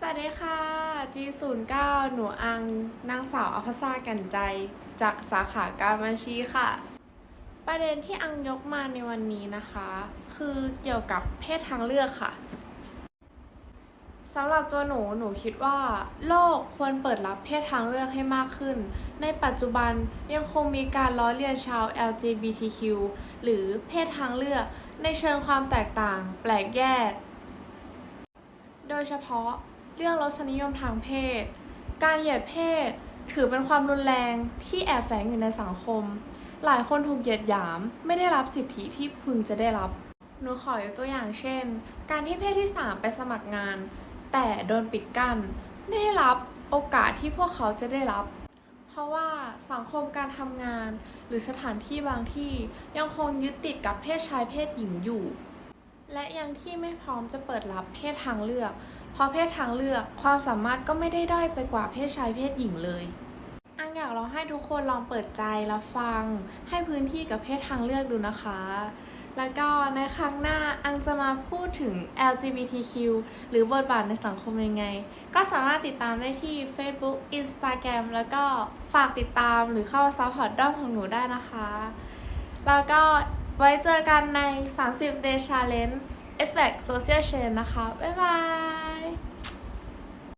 สวัสดีค่ะ G09 หนูอัง นางสาวอภสากันใจ จากสาขาการบัญชีค่ะ ประเด็นที่อังยกมาในวันนี้นะคะ คือเกี่ยวกับเพศทางเลือกค่ะสำหรับตัวหนูหนูคิดว่า โลกควรเปิดรับเพศทางเลือกให้มากขึ้น ในปัจจุบันยังคงมีการล้อเลียนชาว LGBTQ หรือเพศทางเลือกในเชิงความแตกต่าง แปลกแยก โดยเฉพาะ เรื่องรสนิยมทางเพศ การเหยียดเพศ ถือเป็นความรุนแรงที่แอบแฝงอยู่ในสังคม หลายคนถูกเหยียดหยาม ไม่ได้รับสิทธิที่พึงจะได้รับ หนูขอยกตัวอย่างเช่น การที่เพศที่ 3 ไปสมัครงาน แต่โดนปิดกั้น ไม่ได้รับโอกาสที่พวกเขาจะได้รับ เพราะว่าสังคมการทำงาน หรือสถานที่บางที่ยังคงยึดติดกับเพศชายเพศหญิงอยู่และยังที่ไม่พร้อมจะเปิดรับเพศทางเลือก พราะเพศทางเลือกความสามารถก็ไม่ได้ด้อยไปกว่าเพศชายเพศหญิงเลย อังอยากลองให้ทุกคนลองเปิดใจรับฟัง ให้พื้นที่กับเพศทางเลือกดูนะคะ แล้วก็ในครั้งหน้าอังจะมาพูดถึง LGBTQ หรือบทบาทในสังคมยังไง ก็สามารถติดตามได้ที่ Facebook Instagram แล้วก็ฝากติดตามหรือเข้าซัพพอร์ตด้อมของหนูได้นะคะ แล้วก็ไว้เจอกันใน 30 Day Challenge Expect Social Change นะคะ บ๊ายบาย